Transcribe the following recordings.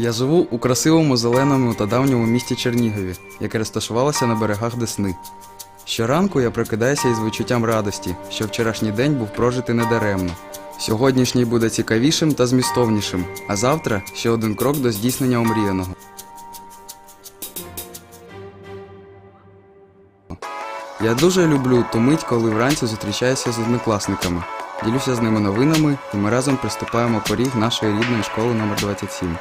Я живу у красивому зеленому та давньому місті Чернігові, яке розташувалося на берегах Десни. Щоранку я прокидаюся із відчуттям радості, що вчорашній день був прожитий недаремно. Сьогоднішній буде цікавішим та змістовнішим, а завтра ще один крок до здійснення омріяного. Я дуже люблю ту мить, коли вранці зустрічаюся з однокласниками. Ділюся з ними новинами, і ми разом приступаємо поріг нашої рідної школи номер 27.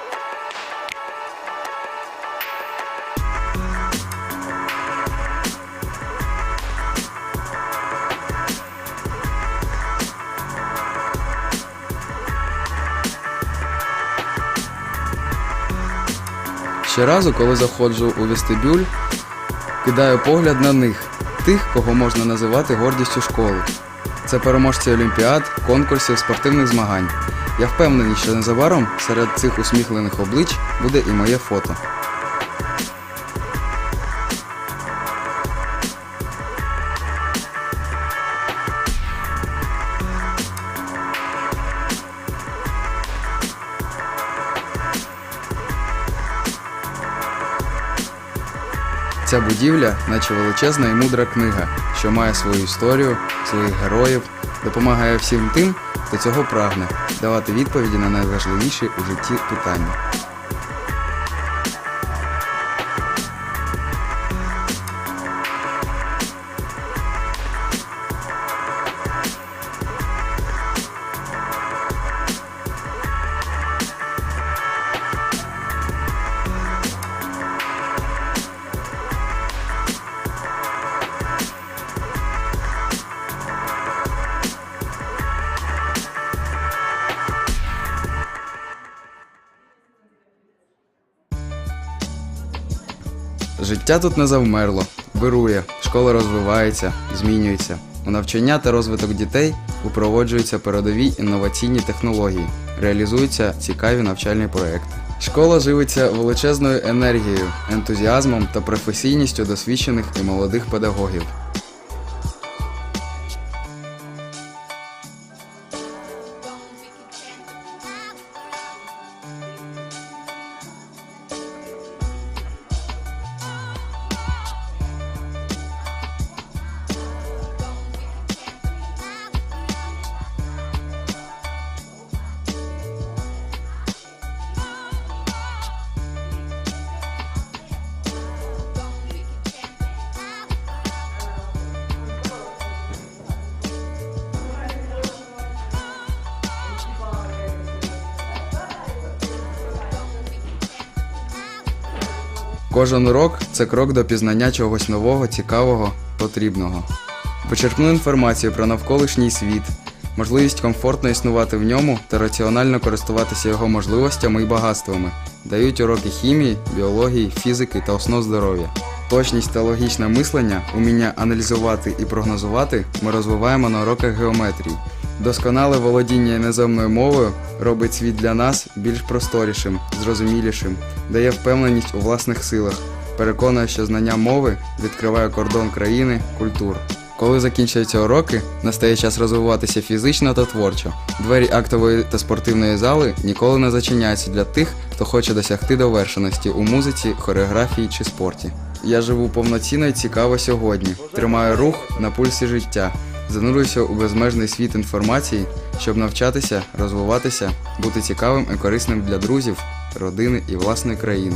Щоразу, коли заходжу у вестибюль, кидаю погляд на них, тих, кого можна називати гордістю школи. Це переможці олімпіад, конкурсів, спортивних змагань. Я впевнений, що незабаром серед цих усміхлених облич буде і моє фото. Ця будівля, наче величезна і мудра книга, що має свою історію, своїх героїв, допомагає всім тим, хто цього прагне, давати відповіді на найважливіші у житті питання. Життя тут не завмерло, вирує, школа розвивається, змінюється. У навчання та розвиток дітей упроводжуються передові інноваційні технології, реалізуються цікаві навчальні проекти. Школа живиться величезною енергією, ентузіазмом та професійністю досвідчених і молодих педагогів. Кожен урок це крок до пізнання чогось нового, цікавого, потрібного. Почерпну інформацію про навколишній світ, можливість комфортно існувати в ньому та раціонально користуватися його можливостями і багатствами, дають уроки хімії, біології, фізики та основ здоров'я. Точність та логічне мислення, уміння аналізувати і прогнозувати ми розвиваємо на уроках геометрії. Досконале володіння іноземною мовою робить світ для нас більш просторішим, зрозумілішим, дає впевненість у власних силах, переконує, що знання мови відкриває кордон країни, культур. Коли закінчуються уроки, настає час розвиватися фізично та творчо. Двері актової та спортивної зали ніколи не зачиняються для тих, хто хоче досягти довершеності у музиці, хореографії чи спорті. Я живу повноцінно і цікаво сьогодні, тримаю рух на пульсі життя, занурююся у безмежний світ інформації, щоб навчатися, розвиватися, бути цікавим і корисним для друзів, родини і власної країни.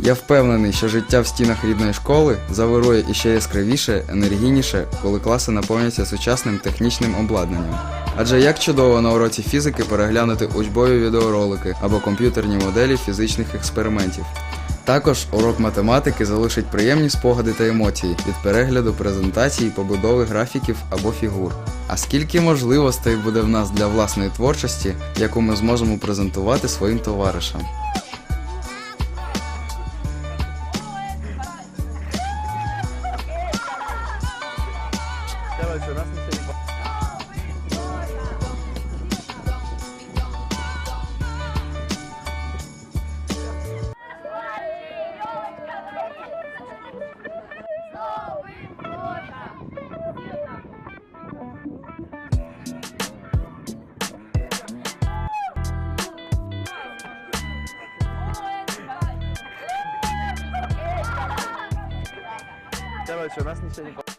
Я впевнений, що життя в стінах рідної школи завирує іще яскравіше, енергійніше, коли класи наповняться сучасним технічним обладнанням. Адже як чудово на уроці фізики переглянути учбові відеоролики або комп'ютерні моделі фізичних експериментів. Також урок математики залишить приємні спогади та емоції від перегляду презентацій, побудови графіків або фігур. А скільки можливостей буде в нас для власної творчості, яку ми зможемо презентувати своїм товаришам. Давай, що раз не у нас ничего не